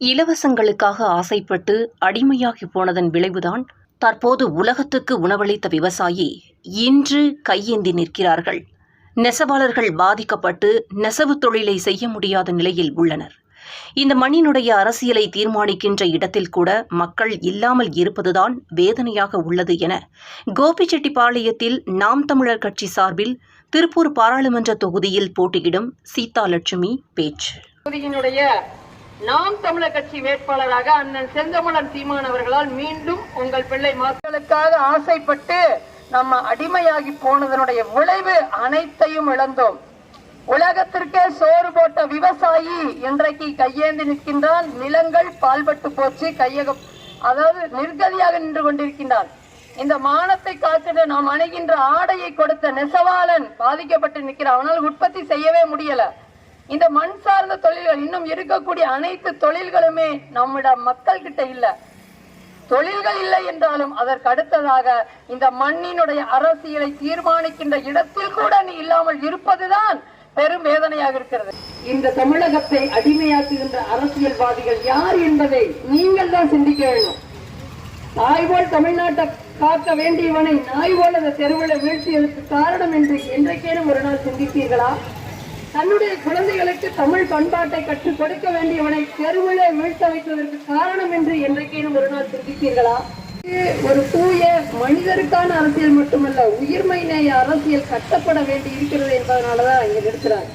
இலவசங்களுக்காக ஆசைப்பட்டு அடிமையாகி போனதன் விளைவுதான் தற்போது உலகத்துக்கு உணவளித்த விவசாயி இன்று கையேந்தி நிற்கிறார்கள். நெசவாளர்கள் பாதிக்கப்பட்டு நெசவு தொழிலை செய்ய முடியாத நிலையில் உள்ளனர். இந்த மண்ணினுடைய அரசியலை தீர்மானிக்கின்ற இடத்தில் கூட மக்கள் இல்லாமல் இருப்பதுதான் வேதனையாக உள்ளது என கோபிச்செட்டிப்பாளையத்தில் நாம் தமிழர் கட்சி சார்பில் திருப்பூர் பாராளுமன்ற தொகுதியில் போட்டியிடும் சீதாலட்சுமி பேச்சு. நாம் தமிழர் கட்சி வேட்பாளராக அண்ணன் செந்தமலன் சீமான் அவர்களால் மீண்டும் உங்கள் பிள்ளை மக்களுக்காக ஆசைப்பட்டு நம்ம அடிமையாகி போனதனுடைய விளைவு அனைத்தையும் இழந்தோம். உலகத்திற்கே சோறு போட்ட விவசாயி இன்றைக்கு கையேந்தி நிற்கின்றான். நிலங்கள் பால்பட்டு போச்சு கையகம் அதாவது நிர்கதியாக நின்று கொண்டிருக்கின்றான். இந்த மானத்தை காத்துட்டு நாம் அணுகின்ற ஆடையை கொடுத்த நெசவாளன் பாதிக்கப்பட்டு நிற்கிறான். அவனால் உற்பத்தி செய்யவே முடியல. இந்த மண் சார்ந்த தொழில்கள் இன்னும் இருக்கக்கூடிய அனைத்து தொழில்களுமே நம்மிட மக்கள் கிட்ட இல்ல. தொழில்கள் இல்லை என்றாலும் அதற்கு அடுத்ததாக இந்த மண்ணினுடைய அரசியலை தீர்மானிக்கின்ற இடத்தில் கூட நீ இல்லாமல் இருப்பதுதான் பெரும் வேதனையாக இருக்கிறது. இந்த தமிழகத்தை அடிமையாக்குகின்ற அரசியல்வாதிகள் யார் என்பதை நீங்கள் தான் சிந்திக்க வேண்டும். தாய் போல் தமிழ்நாட்டை காக்க வேண்டியவனை நாய் போல் அந்த தெருவில் வீழ்த்தியதற்கு காரணம் என்று என்றைக்கேனும் ஒரு நாள் சிந்தித்தீர்களா? தன்னுடைய குழந்தைகளுக்கு தமிழ் பண்பாட்டை கற்றுக் கொடுக்க வேண்டியவனை தெருவிலே வீழ்த்த வைத்ததற்கு காரணம் என்று என்றைக்கேனும் ஒரு நாள் சிந்தித்தீர்களா ஒரு தூய மனிதருக்கான அரசியல் மட்டுமல்ல உயிர்மை நேய அரசியல் கட்டப்பட வேண்டி இருக்கிறது என்பதனாலதான் இங்க நிறுத்துறாங்க